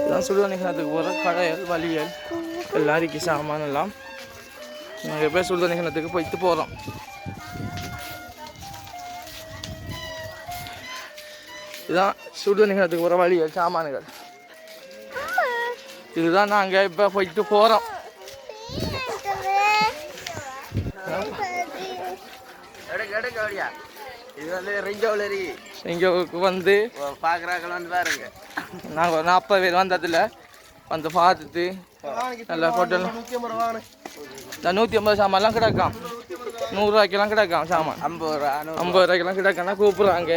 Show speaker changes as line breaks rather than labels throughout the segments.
இதான் சுடுதண்ணிக்கணத்துக்கு போகிற கடையல் வலியல் எல்லாம் இருக்கு சாமான் எல்லாம். நாங்கள் எப்போ சுடுதண்ணிக்கணத்துக்கு போயிட்டு போகிறோம் இதுதான் சுடுதண்ணிக்கணத்துக்கு போகிற வழியல் சாமான்கள். இதுதான் நாங்கள் இப்போ போயிட்டு போகிறோம்
இது வந்து ரிஞ்சோவில் இருக்கு.
வந்து
பார்க்குறாக்கள் வந்து பாருங்க.
நாங்கள் ஒரு நாற்பது பேர் வந்ததில் வந்து பார்த்துட்டு நல்லா ஹோட்டல் இந்த நூற்றி ஐம்பது சாமான்லாம் கிடக்காம். நூறுரூவாய்க்கெல்லாம் கிடக்காம் சாமான்.
ஐம்பது ரூபா
ஐம்பது ரூபாய்க்கெல்லாம் கிடக்கன்னா கூப்பிட்றாங்க.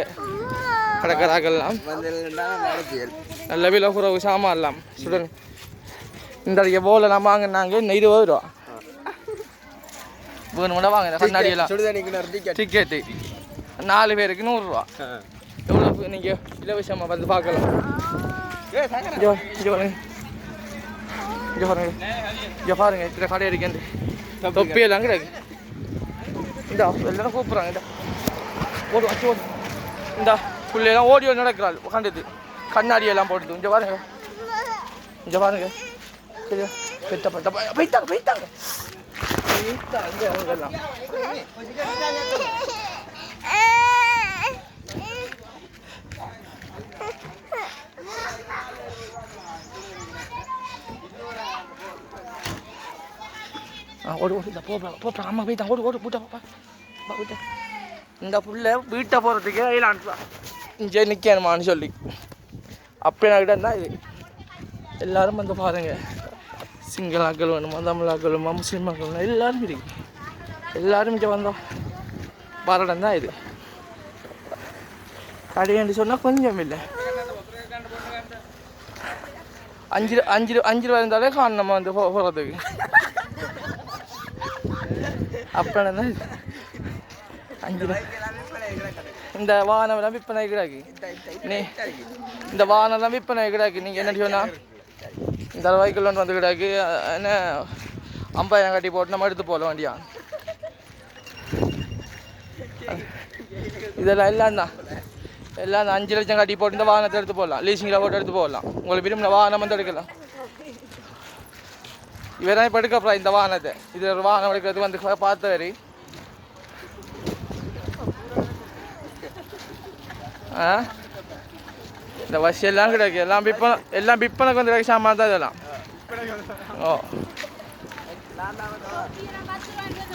நடத்தியல்
நல்ல விலை குறவு சாமான் எல்லாம். சுடன் இந்த அடிக்க போல நம்ம வாங்கினாங்க இன்னும் இருபது ரூபா. வேணுமுன்னா வாங்க கண்ணாடி எல்லாம்
சுடுதண்ணிக்கு ஒரு டிக்கெட்
டிக்கெட்டு நாலு பேருக்கு நூறுரூவா எவ்வளோ நீங்கள் இலவசமாக வந்து பார்க்கலாம் இங்கே இங்கே பாருங்க இங்கே பாருங்க இங்கே பாருங்க இதில் கடை இருக்கேன் தொப்பி எல்லாம் இந்தா எல்லாரும் கூப்பிட்றாங்க இந்தா ஓடு வச்சு ஓடு இந்தா பிள்ளையெல்லாம் ஓடி நடக்கிறாள் உட்காந்துது கண்ணாடி எல்லாம் போட்டுது இங்கே பாருங்க இங்கே பாருங்க சரியா போய்த்தாங்க போய்த்தாங்க ஓடு ஓடு இந்த போப்பா போப்பா அம்மா போயிட்டான் ஓடு ஓடு போட்டா போப்பா பா. போயிட்டா இந்த புள்ள வீட்டை போகிறதுக்கு கையில் அனுப்புவா. இங்கே நிற்கணுமான்னு சொல்லி. அப்படி நான் கிட்ட இருந்தால் இது. எல்லோரும் வந்து பாருங்க. சிங்களாக்கள் வேணுமா தமிழாக்கள் வேணுமா முஸ்லீம் ஆக்கள் வேணுமா எல்லோரும் இருக்கு. எல்லோரும் இங்கே வந்தோம் வரடம் தான் இது. கடையாண்டு சொன்னால் கொஞ்சம் இல்லை. அஞ்சு அஞ்சு அஞ்சு ரூபா இருந்தாலே காரணமாக வந்து போகிறதுக்கு அப்போ தான் அஞ்சு இந்த வாகனம் எல்லாம் விற்பனை கிடாக்கு நீ இந்த வாகனம் எல்லாம் விற்பனை கிடாக்கு நீங்கள் என்ன சொன்னா? இந்த ரூபாய்க்குள்ள ஒன்று வந்து கிடாக்கு என்ன ஐம்பதாயிரம் கட்டி போட்டு நம்ம எடுத்து போகலாம் வண்டியா? இதெல்லாம் எல்லாம் தான். எல்லாம் அந்த அஞ்சு லட்சம் கட்டி போட்டு இந்த வாகனத்தை எடுத்து போகலாம் லீசிங்கில் போட்டு எடுத்து போகலாம் உங்களுக்கு விரும்பின வாகனம் வந்து எடுக்கலாம். இவரே இப்போ எடுக்க இந்த வாகனத்தை. இது ஒரு வாகனம் எடுக்கிறது வந்து பார்த்தவரி ஆ? இந்த வசி எல்லாம் கிடைக்கும் எல்லாம் விற்பனை எல்லாம் விற்பனைக்கு வந்து கிடைக்கும் சாமான் தான் இதெல்லாம். ஓ.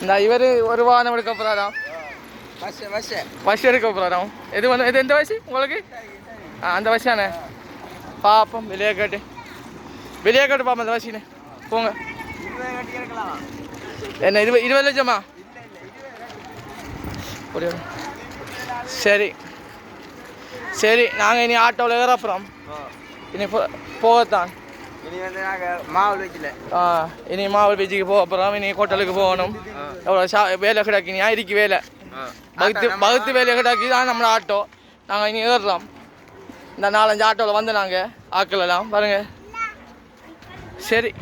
இந்த இவர் ஒரு வாகனம் எடுக்க போகிறாராம் வசி எடுக்க போகிறாராம் எது வந்து இது எந்த வயசு உங்களுக்கு? ஆ அந்த வயசானே பாப்போம் வெளியே கேட்டு. வெளியே கேட்டு பாப்போம் அந்த வயசுனே போங்க. என்ன இருபது இருபது லட்சமா? சரி. சரி நாங்கள் இனி ஆட்டோவில் ஏற அப்புறம் இனி போ- போகத்தான்.
இனி வந்து நாங்கள் மாவு வச்சுல
ஆ இனி மாவல் பீச்சுக்கு போக அப்புறம் இனி ஹோட்டலுக்கு போகணும். எவ்வளோ ஷா வேலை கிடக்கு இனி இருக்கு வேலை. பகுத்து பகுத்து வேலை கிடக்கு தான் நம்மளோட ஆட்டோ. நாங்கள் இனி ஏறுறோம் இந்த நாலஞ்சு ஆட்டோவில் வந்து நாங்கள் ஆக்கள் எல்லாம் பாருங்க. சரி.